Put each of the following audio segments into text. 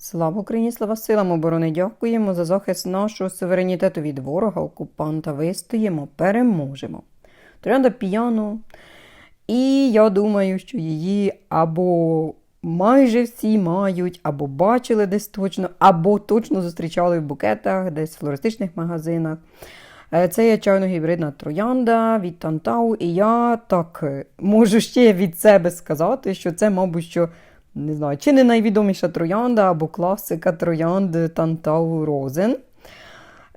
Слава Україні, слава силам оборони! Дякуємо за захист нашого суверенітету від ворога, окупанта. Вистоїмо, переможемо. Троянда п'яно. І я думаю, що її або майже всі мають, або бачили десь точно, або точно зустрічали в букетах, десь в флористичних магазинах. Е, Це є чайно-гібридна троянда від Тантау. І я так е, можу ще від себе сказати, що це, мабуть, що не знаю, чи не найвідоміша троянда або класика троянди Тантау Розен.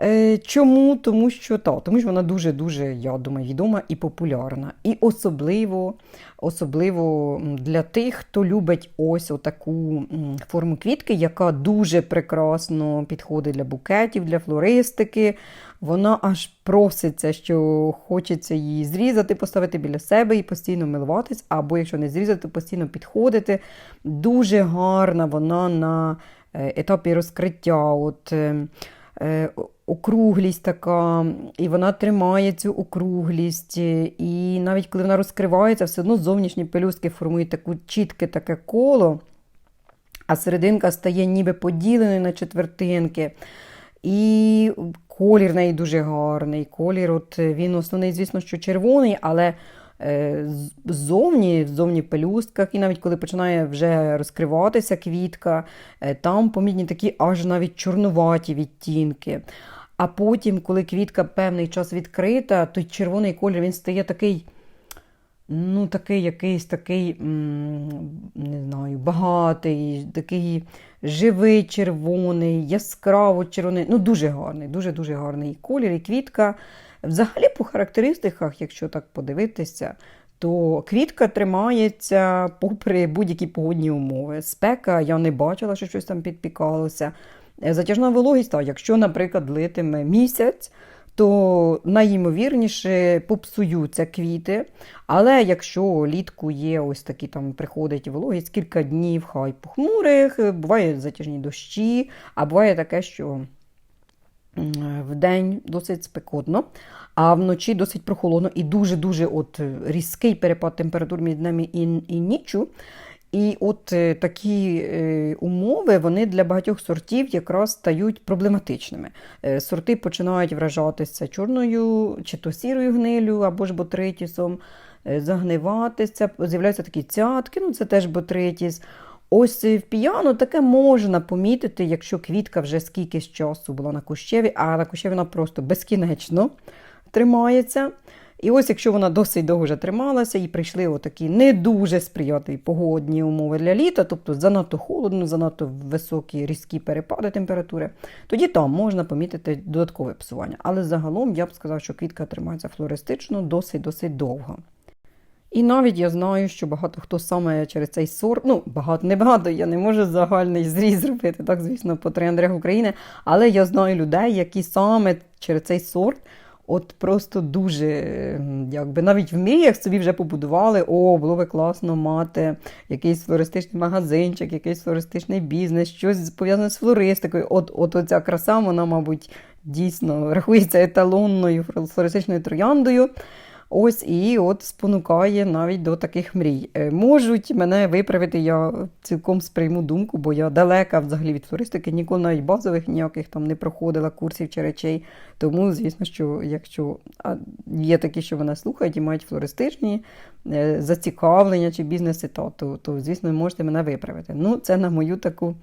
Е, Чому? Тому що та, тому що вона дуже-дуже, я думаю, відома і популярна. І особливо, особливо для тих, хто любить ось отаку форму квітки, яка дуже прекрасно підходить для букетів, для флористики. Вона аж проситься, що хочеться її зрізати, поставити біля себе і постійно милуватись, або якщо не зрізати, постійно підходити. Дуже гарна вона на е, етапі розкриття. От, е, е, округлість така, і вона тримає цю округлість. е, І навіть коли вона розкривається, все одно зовнішні пелюстки формують таку чітке таке коло, а серединка стає ніби поділеною на четвертинки. І колір неї дуже гарний. Колір, от е, він основний, звісно, що червоний, але е, ззовні, ззовні пелюстках, і навіть коли починає вже розкриватися квітка, е, там помітні такі аж навіть чорнуваті відтінки. А потім, коли квітка певний час відкрита, той червоний колір він стає такий. Ну, такий якийсь такий, не знаю, багатий, такий живий червоний, яскраво червоний. Ну, дуже гарний, дуже-дуже гарний колір і квітка. Взагалі, по характеристиках, якщо так подивитися, то квітка тримається попри будь-які погодні умови. Спека я не бачила, що щось там підпікалося. Затяжна вологість, так, якщо, наприклад, литиме місяць, то найімовірніше попсуються квіти. Але якщо літку є ось такі там приходить вологість кілька днів, хай похмурих, буває затяжні дощі, а буває таке, що м, в день досить спекотно, а вночі досить прохолодно і дуже-дуже от різкий перепад температур між днем і, і ніччю. І от е, такі е, умови вони для багатьох сортів якраз стають проблематичними. Е, сорти починають вражатися чорною чи то сірою гнилю або ж ботритісом, загниватися, з'являються такі цятки, ну це теж ботритіс. Ось в піано таке можна помітити, якщо квітка вже скільки часу була на кущеві, а на кущеві вона просто безкінечно тримається. І ось, якщо вона досить довго вже трималася, і прийшли отакі не дуже сприятливі погодні умови для літа, тобто занадто холодно, занадто високі різкі перепади температури, тоді там можна помітити додаткове псування. Але загалом я б сказав, що квітка тримається флористично досить-досить довго. І навіть я знаю, що багато хто саме через цей сорт, ну багато не багато, я не можу загальний зріз зробити, так звісно, по трендрах України. Але я знаю людей, які саме через цей сорт. От просто дуже, якби навіть в мріях собі вже побудували, о, було би класно мати якийсь флористичний магазинчик, якийсь флористичний бізнес, щось пов'язане з флористикою. От, от оця краса, вона, мабуть, дійсно рахується еталонною флористичною трояндою. Ось і от спонукає навіть до таких мрій. Е, Можуть мене виправити, я цілком сприйму думку, бо я далека взагалі від флористики, ніколи навіть базових ніяких там не проходила курсів чи речей. Тому, звісно, що якщо є такі, що мене слухають і мають флористичні е, зацікавлення чи бізнеси, то, то, то, звісно, можете мене виправити. Ну, це на мою таку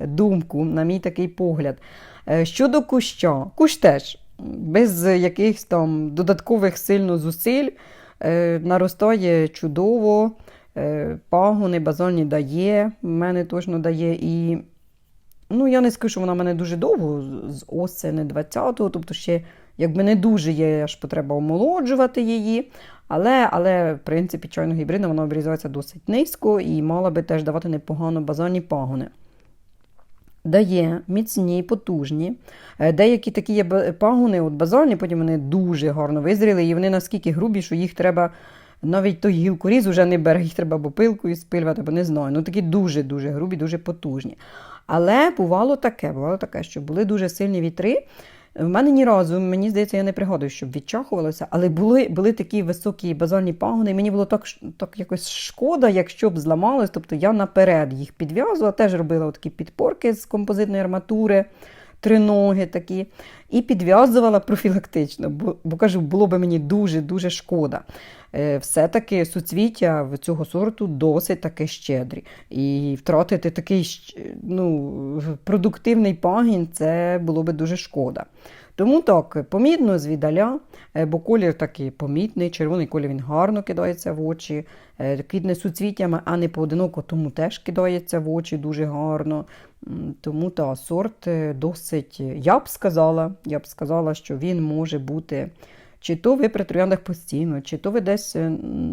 думку, на мій такий погляд. Е, Щодо куща, кущ теж без якихось там додаткових сильно зусиль е, наростає чудово, е, пагони базальні дає, мене точно дає. І ну, я не скажу, що вона мене дуже довго, з осені 20-го, тобто ще якби не дуже є аж потреба омолоджувати її. Але, але в принципі, чайно гібридна вона обрізається досить низько і мала би теж давати непогано базальні пагони. Дає міцні, потужні. Е, Деякі такі є пагони, от базальні, потім вони дуже гарно визріли, і вони наскільки грубі, що їх треба навіть той гілкоріз уже не бере, їх треба або пилкою спилювати, або не знаю. Ну такі дуже-дуже грубі, дуже потужні. Але бувало таке, бувало таке, що були дуже сильні вітри. В мене ні разу, мені здається, я не пригадую, щоб відчахувалося, але були, були такі високі базальні пагони, і мені було так, так якось шкода, якщо б зламалось. Тобто я наперед їх підв'язувала, теж робила такі підпорки з композитної арматури, триноги такі, і підв'язувала профілактично, бо, бо кажу, було б мені дуже-дуже шкода. Е, Все-таки суцвіття в цього сорту досить таки щедрі. І втратити такий ну, продуктивний пагін це було би дуже шкода. Тому так, помітно звідаля, е, бо колір такий помітний, червоний колір він гарно кидається в очі, е, квітне суцвіттями, а не поодиноко, тому теж кидається в очі дуже гарно. Тому та сорт е, досить, я б сказала, я б сказала, що він може бути. Чи то ви при трояндах постійно, чи то ви десь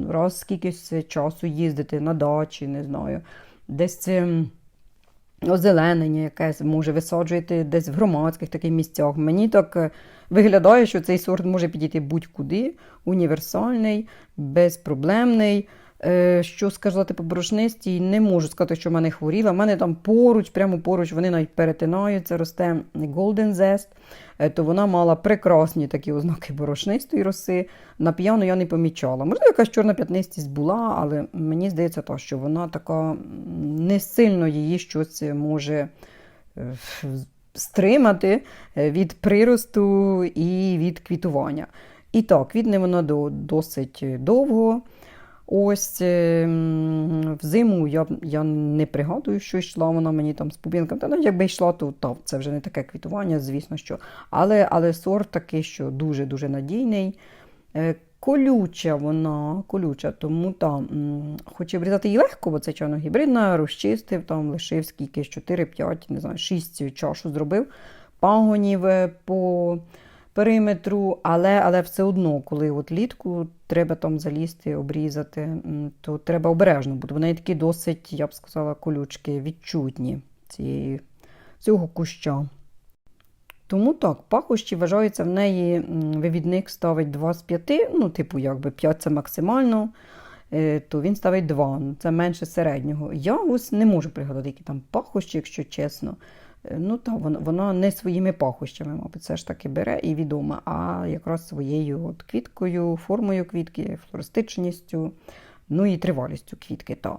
раз скількись часу їздите на дачі, не знаю, десь ем, озеленення якесь, може, висаджуєте десь в громадських таких місцях. Мені так е, виглядає, що цей сорт може підійти будь-куди, універсальний, безпроблемний. Е, Що сказати по борошнисті, не можу сказати, що в мене хворіла. У мене там поруч, прямо поруч, вони навіть перетинаються, росте Golden Zest, Е, то вона мала прекрасні такі ознаки борошнистої роси. На п'яну я не помічала. Можливо, якась чорна п'ятнистість була, але мені здається, та, що вона така не сильно її щось може е, стримати від приросту і від квітування. І так, квітне вона досить довго. Ось е, м, взиму я, я не пригадую, що йшла вона мені там з пупінками. Та навіть якби йшла, то та, це вже не таке квітування, звісно що. Але, але сорт такий, що дуже-дуже надійний. Е, Колюча вона, колюча, тому там, хоч і обрізати її легко, бо це чайно гібридна, розчистив, там лишив скільки 4-5, не знаю, 6 чашу зробив пагонів е, по периметру, але, але все одно, коли от літку треба там залізти, обрізати, то треба обережно бути. Вони такі досить, я б сказала, колючки, відчутні цієї, цього куща. Тому так, пахощі вважається в неї вивідник ставить 2 з 5, ну, типу, якби 5 це максимально, е, то він ставить 2, це менше середнього. Я ось не можу пригадати, які там пахощі, якщо чесно. Е, Ну так, вона, вона не своїми пахощами, мабуть, все ж таки бере і відома, а якраз своєю от квіткою, формою квітки, флористичністю, ну і тривалістю квітки. Та.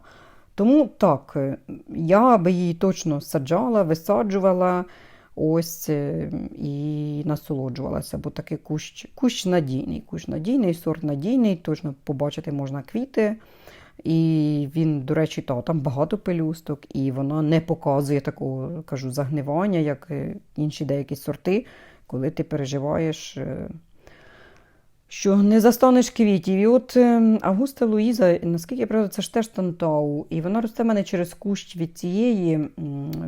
Тому так, е, я би її точно саджала, висаджувала ось е, і насолоджувалася, бо такий кущ, кущ надійний, кущ надійний, сорт надійний, точно побачити можна квіти. І він, до речі, то там багато пелюсток, і воно не показує такого кажу, загнивання, як е, інші деякі сорти, коли ти переживаєш, е, що не застанеш квітів. І от е, Августа Луїза, наскільки я пригадую, це ж теж тантау, і вона росте в мене через кущ від цієї,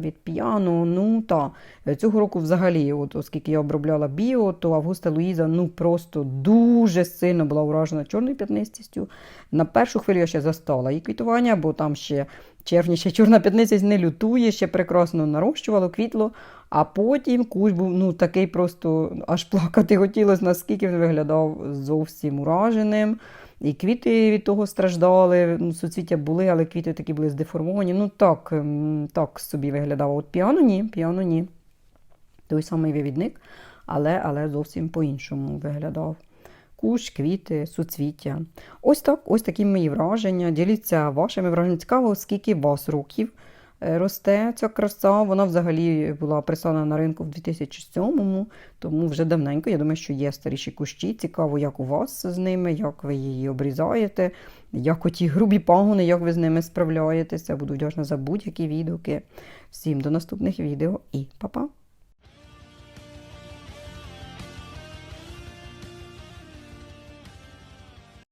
від п'яну. Ну та цього року взагалі, от, оскільки я обробляла біо, то Августа Луїза ну просто дуже сильно була уражена чорною п'ятнистістю. На першу хвилю я ще застала її квітування, бо там ще червні ще чорна п'ятниця не лютує, ще прекрасно нарощувало, квітло. А потім кущ був ну, такий просто аж плакати хотілося, наскільки він виглядав зовсім ураженим. І квіти від того страждали, ну, суцвіття були, але квіти такі були здеформовані. Ну так, ем, так собі виглядало. От піано ні, піано ні. Той самий вивідник, але, але зовсім по-іншому виглядав. Кущ, квіти, суцвіття. Ось так, ось такі мої враження. Діліться вашими враженнями. Цікаво, скільки вас років е, росте ця краса. Вона взагалі була прислана на ринку в 2007-му, тому вже давненько. Я думаю, що є старіші кущі. Цікаво, як у вас з ними, як ви її обрізаєте, як оті грубі пагони, як ви з ними справляєтеся. Буду вдячна за будь-які відгуки. Всім до наступних відео і па-па!